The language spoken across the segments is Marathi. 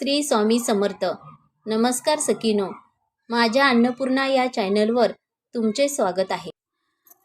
श्री स्वामी समर्थ. नमस्कार सकीनो माझ्या अन्नपूर्णा या चॅनलवर तुमचे स्वागत आहे.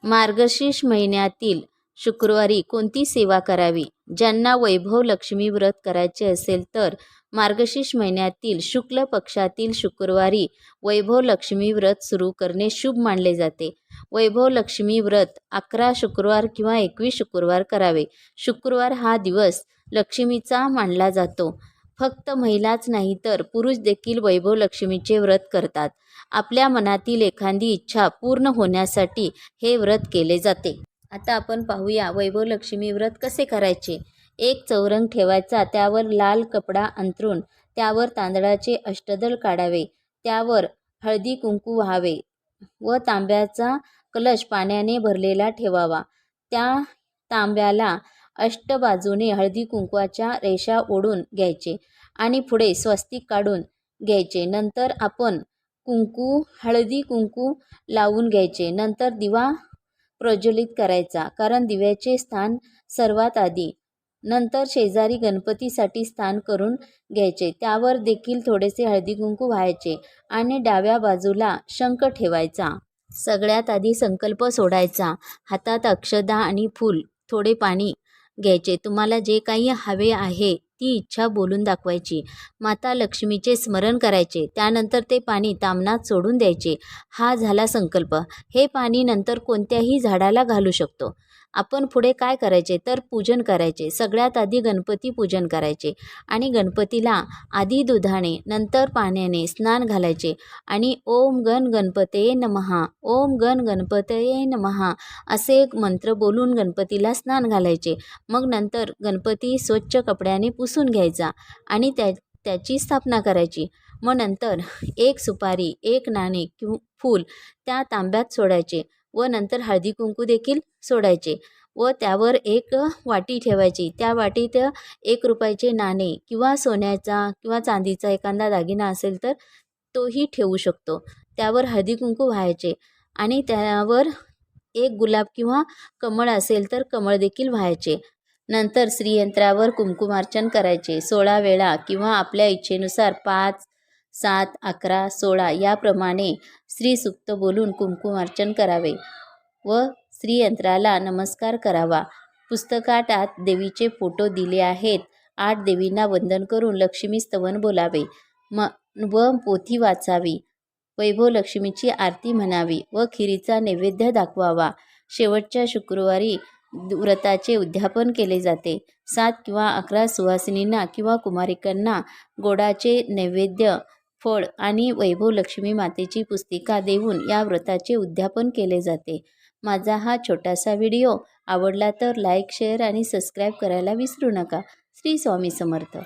मार्गशीर्ष महिन्यातील शुक्रवारी कोणती सेवा करावी? ज्यांना वैभव लक्ष्मी व्रत करायचे असेल तर मार्गशीर्ष महिन्यातील शुक्ल पक्षातील शुक्रवारी वैभव लक्ष्मी व्रत सुरू करणे शुभ मानले जाते. वैभव लक्ष्मी व्रत अकरा शुक्रवार किंवा एकवीस शुक्रवार करावे. शुक्रवार हा दिवस लक्ष्मीचा मानला जातो. फक्त महिलाच नाही तर पुरुष देखील वैभव लक्ष्मीचे व्रत करतात. आपल्या मनातील एखादी इच्छा पूर्ण होण्यासाठी हे व्रत केले जाते. आता आपण पाहूया वैभव लक्ष्मी व्रत कसे करायचे? एक चौरंग ठेवायचा त्यावर लाल कपडा अंथरून त्यावर तांदळाचे अष्टदल काढावे त्यावर हळदी कुंकू व्हावे व तांब्याचा कलश पाण्याने भरलेला ठेवावा. त्या तांब्याला अष्टबाजूने हळदी कुंकवाच्या रेषा ओढून घ्यायचे आणि पुढे स्वस्तिक काढून घ्यायचे. नंतर आपण कुंकू हळदी कुंकू लावून घ्यायचे. नंतर दिवा प्रज्वलित करायचा कारण दिव्याचे स्थान सर्वात आधी. नंतर शेजारी गणपतीसाठी स्थान करून घ्यायचे. त्यावर देखील थोडेसे हळदी कुंकू व्हायचे आणि डाव्या बाजूला शंख ठेवायचा. सगळ्यात आधी संकल्प सोडायचा. हातात अक्षदा आणि फूल थोडे पाणी घ्यायचे. तुम्हाला जे काही हवे आहे ती इच्छा बोलून दाखवायची. माता लक्ष्मीचे स्मरण करायचे. त्यानंतर ते पाणी तामनात सोडून द्यायचे. हा झाला संकल्प. हे पाणी नंतर कोणत्याही झाडाला घालू शकतो. आपण पुढे काय करायचे? तर पूजन करायचे. सगळ्यात आधी गणपती पूजन करायचे आणि गणपतीला आधी दुधाने नंतर पाण्याने स्नान घालायचे आणि ओम गण गणपतये नमहा ओम गण गणपतये नमहा असे एक मंत्र बोलून गणपतीला स्नान घालायचे. मग नंतर गणपती स्वच्छ कपड्याने पुसून घ्यायचा आणि त्या त्याची स्थापना करायची. मग नंतर एक सुपारी एक नाणे किंवा फूल त्या तांब्यात सोडायचे. व नंतर हळदी कुंकू देखील सोडायचे व त्यावर एक वाटी ठेवायची. त्या वाटीत एक रुपयाचे नाणे किंवा सोन्याचा किंवा चांदीचा एखादा दागिना असेल तर तोही ठेवू शकतो. त्यावर हळदी कुंकू व्हायचे आणि त्यावर एक गुलाब किंवा कमळ असेल तर कमळ देखील व्हायचे. नंतर श्रीयंत्रावर कुंकुमार्चन करायचे. सोळा वेळा किंवा आपल्या इच्छेनुसार पाच सात अकरा सोळा याप्रमाणे श्रीसुक्त बोलून कुंकुमार्चन करावे व श्रीयंत्राला नमस्कार करावा. पुस्तकाटात देवीचे फोटो दिले आहेत. आठ देवींना वंदन करून लक्ष्मी स्तवन बोलावे. म व पोथी वाचावी. वैभव लक्ष्मीची आरती म्हणावी व खिरीचा नैवेद्य दाखवावा. शेवटच्या शुक्रवारी व्रताचे उद्यापन केले जाते. सात किंवा अकरा सुवासिनींना किंवा कुमारिकांना गोडाचे नैवेद्य फळ आणि वैभव लक्ष्मी मातेची पुस्तिका देऊन या व्रताचे उद्यापन केले जाते. माझा हा छोटासा व्हिडिओ आवडला तर लाईक शेअर आणि सबस्क्राईब करायला विसरू नका. श्री स्वामी समर्थ.